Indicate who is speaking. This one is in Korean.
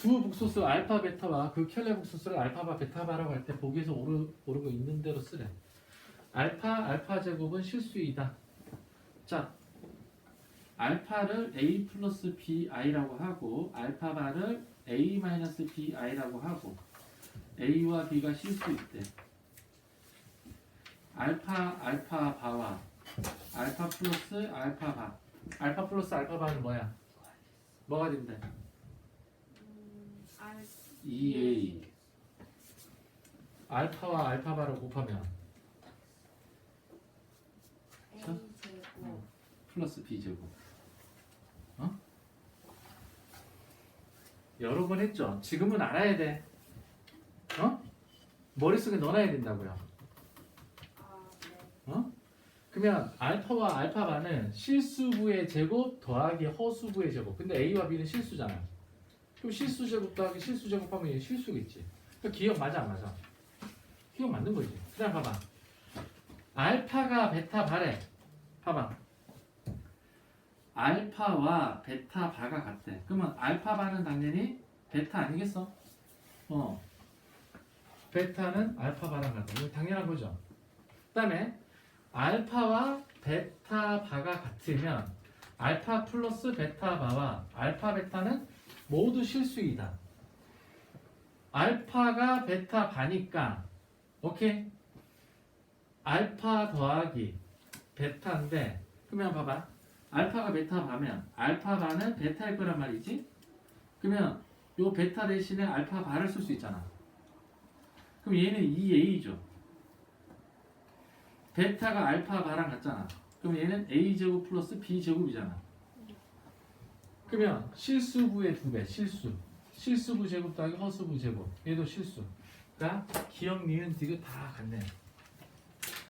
Speaker 1: 두 북소스 알파 베타와 그 켈레 북소스를 알파바 베타바라고 할 때 보기에서 오르, 오르고 있는 대로 쓰래. 알파 알파 제곱은 실수이다. 자, 알파를 a 플러스 bi라고 하고 알파바를 a 마이너스 bi라고 하고 a와 b가 실수 있대. 알파 알파 바와 알파 플러스 알파 바 알파 플러스 알파 바는 뭐야? 뭐가 된대?
Speaker 2: 음, 알
Speaker 1: 2a 알파와 알파바를 곱하면
Speaker 2: A
Speaker 1: 자.
Speaker 2: 제곱
Speaker 1: 플러스 b 제곱 어? 여러 번 했죠? 지금은 알아야 돼 어? 머릿속에 넣어놔야 된다고요
Speaker 2: 아, 네.
Speaker 1: 어? 그러면 알파와 알파바는 실수부의 제곱 더하기 허수부의 제곱 근데 a와 b는 실수잖아 그럼 실수 제곱 더하기 실수 제곱하면 얘 실수겠지. 그 기억 맞아 안 맞아? 기억 맞는 거지. 그 다음 봐봐. 알파가 베타 바래 봐봐. 알파와 베타 바가 같대 그러면 알파 바는 당연히 베타 아니겠어? 어. 베타는 알파 바랑 같다 당연한 거죠. 그 다음에 알파와 베타 바가 같으면 알파 플러스 베타 바와 알파 베타는 모두 실수이다. 알파가 베타 바니까 오케이 알파 더하기 베타인데 그러면 봐봐 알파가 베타 바면 알파 바는 베타일 거란 말이지 그러면 요 베타 대신에 알파 바를 쓸수 있잖아 그럼 얘는 2a죠 베타가 알파 바랑 같잖아. 그럼 얘는 a 제곱 플러스 b 제곱이잖아. 그러면 실수부의 두 배, 실수. 실수부 제곱 더하기 허수부 제곱. 얘도 실수. 그러니까 기억, 니은, 디귿 다 같네.